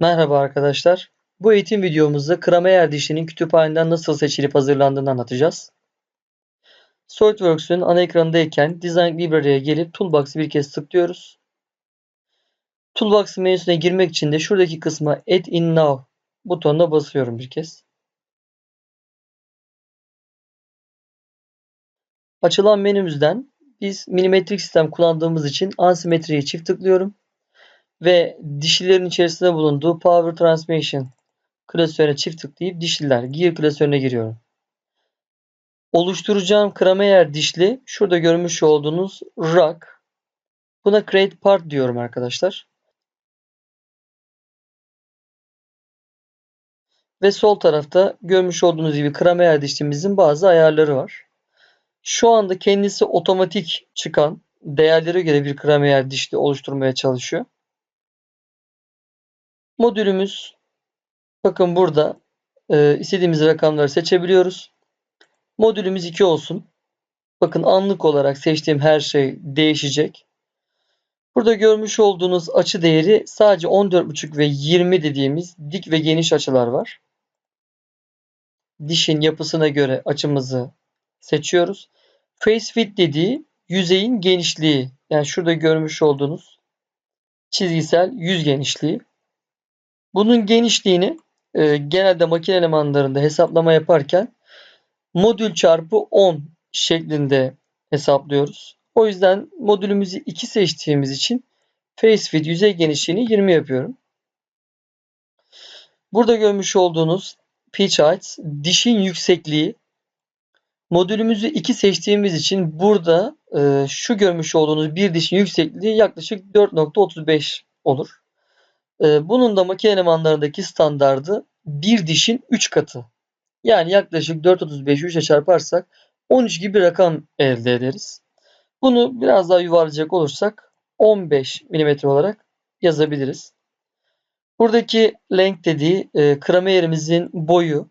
Merhaba arkadaşlar. Bu eğitim videomuzda Kramer dişinin kütüphaneden nasıl seçilip hazırlandığını anlatacağız. SolidWorks'ün ana ekranındayken Design Library'e gelip Toolbox'ı bir kez tıklıyoruz. Toolbox menüsüne girmek için de şuradaki kısma Add in Now butonuna basıyorum bir kez. Açılan menümüzden biz milimetrik sistem kullandığımız için asimetriye çift tıklıyorum ve dişlilerin içerisinde bulunduğu Power Transmission klasörüne çift tıklayıp dişliler Gear klasörüne giriyorum. Oluşturacağım Kramer dişli şurada görmüş olduğunuz rack. Buna create part diyorum arkadaşlar. Ve sol tarafta görmüş olduğunuz gibi Kramer dişlimizin bazı ayarları var. Şu anda kendisi otomatik çıkan değerlere göre bir Kramer dişli oluşturmaya çalışıyor. Modülümüz bakın burada e, istediğimiz rakamları seçebiliyoruz. Modülümüz 2 olsun. Bakın anlık olarak seçtiğim her şey değişecek. Burada görmüş olduğunuz açı değeri sadece 14,5 ve 20 dediğimiz dik ve geniş açılar var. Dişin yapısına göre açımızı seçiyoruz. Face fit dediği yüzeyin genişliği. Yani şurada görmüş olduğunuz çizgisel yüz genişliği. Bunun genişliğini e, genelde makine elemanlarında hesaplama yaparken modül çarpı 10 şeklinde hesaplıyoruz. O yüzden modülümüzü 2 seçtiğimiz için face fit yüzey genişliğini 20 yapıyorum. Burada görmüş olduğunuz pitch height dişin yüksekliği modülümüzü 2 seçtiğimiz için burada e, şu görmüş olduğunuz bir dişin yüksekliği yaklaşık 4.35 olur. Ee, bunun da makine elemanlarındaki standardı bir dişin 3 katı. Yani yaklaşık 4.35'i 3'e çarparsak 13 gibi bir rakam elde ederiz. Bunu biraz daha yuvarlayacak olursak 15 mm olarak yazabiliriz. Buradaki length dediği e, krameyerimizin boyu.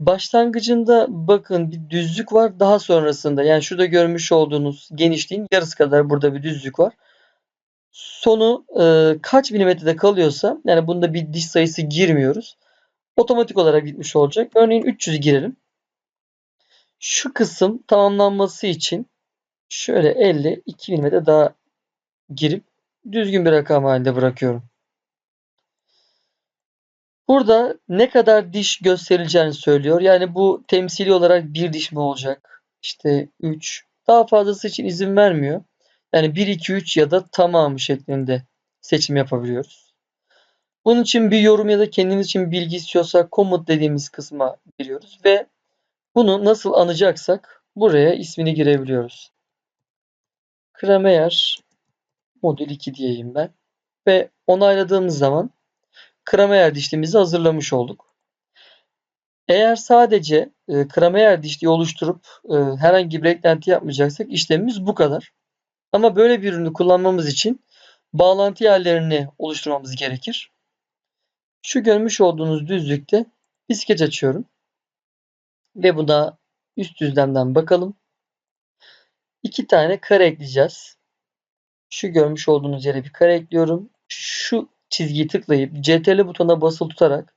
Başlangıcında bakın bir düzlük var. Daha sonrasında yani şurada görmüş olduğunuz genişliğin yarısı kadar burada bir düzlük var sonu e, kaç milimetrede kalıyorsa yani bunda bir diş sayısı girmiyoruz. Otomatik olarak gitmiş olacak. Örneğin 300 girelim. Şu kısım tamamlanması için şöyle 50 2 milimetre daha girip düzgün bir rakam halinde bırakıyorum. Burada ne kadar diş gösterileceğini söylüyor. Yani bu temsili olarak bir diş mi olacak? İşte 3. Daha fazlası için izin vermiyor. Yani 1, 2, 3 ya da tamamı şeklinde seçim yapabiliyoruz. Bunun için bir yorum ya da kendiniz için bilgi istiyorsak komut dediğimiz kısma giriyoruz ve bunu nasıl anacaksak buraya ismini girebiliyoruz. Kramer modül 2 diyeyim ben. Ve onayladığımız zaman Kramer dişlimizi hazırlamış olduk. Eğer sadece e, Kramer dişliği oluşturup e, herhangi bir eklenti yapmayacaksak işlemimiz bu kadar. Ama böyle bir ürünü kullanmamız için bağlantı yerlerini oluşturmamız gerekir. Şu görmüş olduğunuz düzlükte bir açıyorum. Ve buna üst düzlemden bakalım. İki tane kare ekleyeceğiz. Şu görmüş olduğunuz yere bir kare ekliyorum. Şu çizgiyi tıklayıp CTRL butonuna basılı tutarak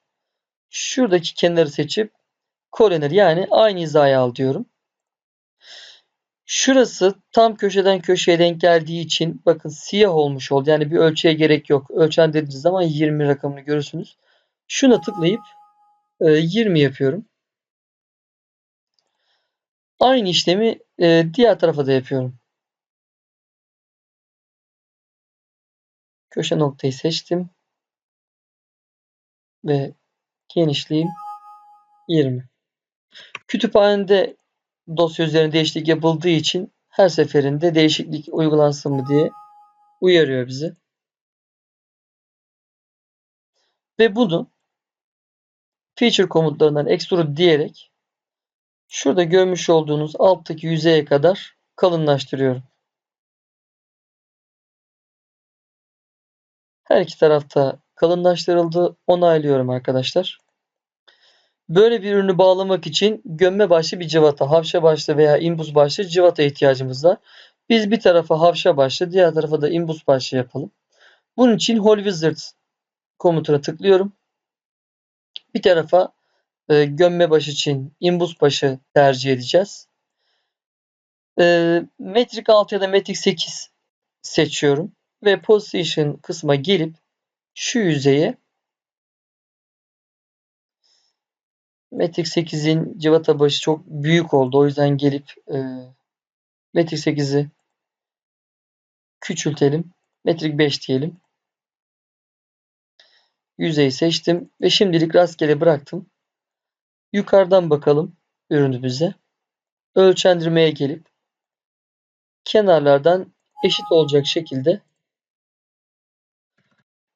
şuradaki kenarı seçip corner yani aynı hizaya al diyorum. Şurası tam köşeden köşeye denk geldiği için bakın siyah olmuş oldu. Yani bir ölçüye gerek yok. Ölçen dediğiniz zaman 20 rakamını görürsünüz. Şuna tıklayıp 20 e, yapıyorum. Aynı işlemi e, diğer tarafa da yapıyorum. Köşe noktayı seçtim. Ve genişliğim 20. Kütüphanede dosya üzerine değişiklik yapıldığı için her seferinde değişiklik uygulansın mı diye uyarıyor bizi. Ve bunu feature komutlarından extrude diyerek şurada görmüş olduğunuz alttaki yüzeye kadar kalınlaştırıyorum. Her iki tarafta kalınlaştırıldı. Onaylıyorum arkadaşlar. Böyle bir ürünü bağlamak için gömme başlı bir cıvata, havşa başlı veya imbus başlı cıvata ihtiyacımız var. Biz bir tarafa havşa başlı, diğer tarafa da imbus başlı yapalım. Bunun için Whole Wizard komutuna tıklıyorum. Bir tarafa e, gömme baş için imbus başı tercih edeceğiz. E, metrik 6 ya da metrik 8 seçiyorum ve position kısma gelip şu yüzeye metrik 8'in civata başı çok büyük oldu. O yüzden gelip e, metrik 8'i küçültelim. Metrik 5 diyelim. Yüzeyi seçtim ve şimdilik rastgele bıraktım. Yukarıdan bakalım ürünümüze. Ölçendirmeye gelip kenarlardan eşit olacak şekilde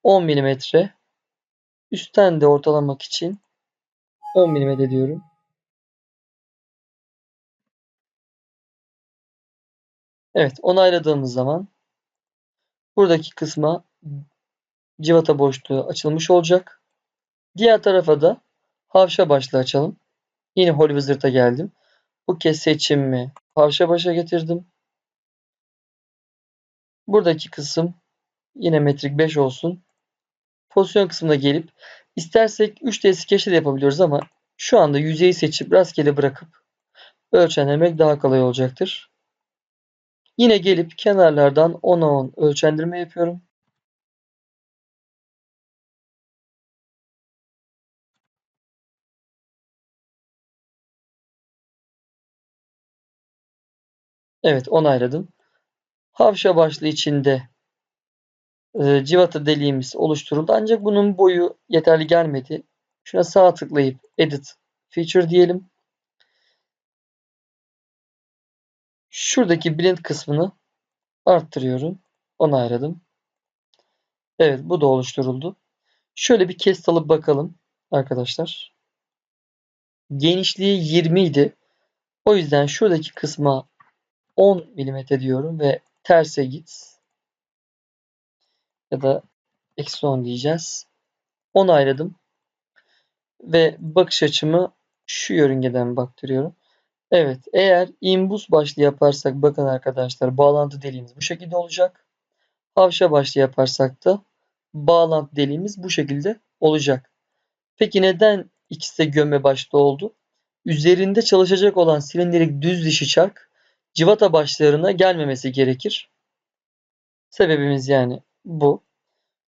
10 mm üstten de ortalamak için 10 mm diyorum. Evet onayladığımız zaman buradaki kısma civata boşluğu açılmış olacak. Diğer tarafa da havşa başlığı açalım. Yine Holy Wizard'a geldim. Bu kez seçimimi havşa başa getirdim. Buradaki kısım yine metrik 5 olsun. Pozisyon kısmına gelip istersek 3D skeçte de yapabiliyoruz ama şu anda yüzeyi seçip rastgele bırakıp ölçenlemek daha kolay olacaktır. Yine gelip kenarlardan 10'a 10 ölçendirme yapıyorum. Evet onayladım. Havşa başlığı içinde e, civata deliğimiz oluşturuldu. Ancak bunun boyu yeterli gelmedi. Şuna sağ tıklayıp Edit Feature diyelim. Şuradaki blend kısmını arttırıyorum. Onayladım. Evet bu da oluşturuldu. Şöyle bir kest alıp bakalım arkadaşlar. Genişliği 20 idi. O yüzden şuradaki kısma 10 mm diyorum ve terse git. Ya da eksi 10 diyeceğiz. Onayladım. Ve bakış açımı şu yörüngeden baktırıyorum. Evet eğer imbus başlı yaparsak bakın arkadaşlar bağlantı deliğimiz bu şekilde olacak. Havşa başlı yaparsak da bağlantı deliğimiz bu şekilde olacak. Peki neden ikisi de gömme başlı oldu? Üzerinde çalışacak olan silindirik düz dişi çark civata başlarına gelmemesi gerekir. Sebebimiz yani bu.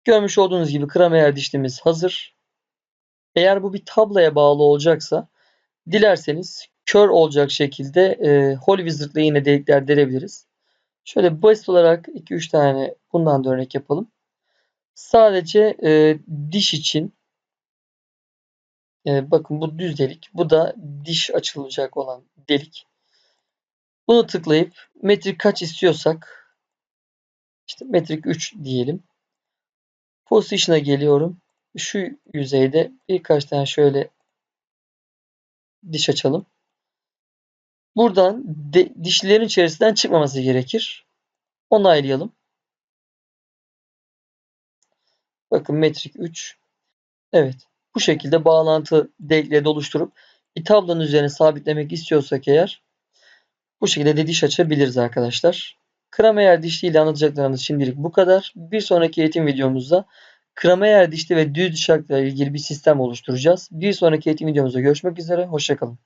Görmüş olduğunuz gibi kramer dişlimiz hazır. Eğer bu bir tabloya bağlı olacaksa dilerseniz kör olacak şekilde e, Holy Wizard'la yine delikler derebiliriz. Şöyle basit olarak 2-3 tane bundan da örnek yapalım. Sadece e, diş için e, bakın bu düz delik. Bu da diş açılacak olan delik. Bunu tıklayıp metrik kaç istiyorsak işte metrik 3 diyelim. Position'a geliyorum. Şu yüzeyde birkaç tane şöyle diş açalım. Buradan de, dişlerin içerisinden çıkmaması gerekir. Onaylayalım. Bakın metrik 3. Evet. Bu şekilde bağlantı denkleri oluşturup bir tablonun üzerine sabitlemek istiyorsak eğer bu şekilde de diş açabiliriz arkadaşlar. Krameyer dişli ile anlatacaklarımız şimdilik bu kadar. Bir sonraki eğitim videomuzda krameyer dişli ve düz diş ile ilgili bir sistem oluşturacağız. Bir sonraki eğitim videomuzda görüşmek üzere. Hoşçakalın.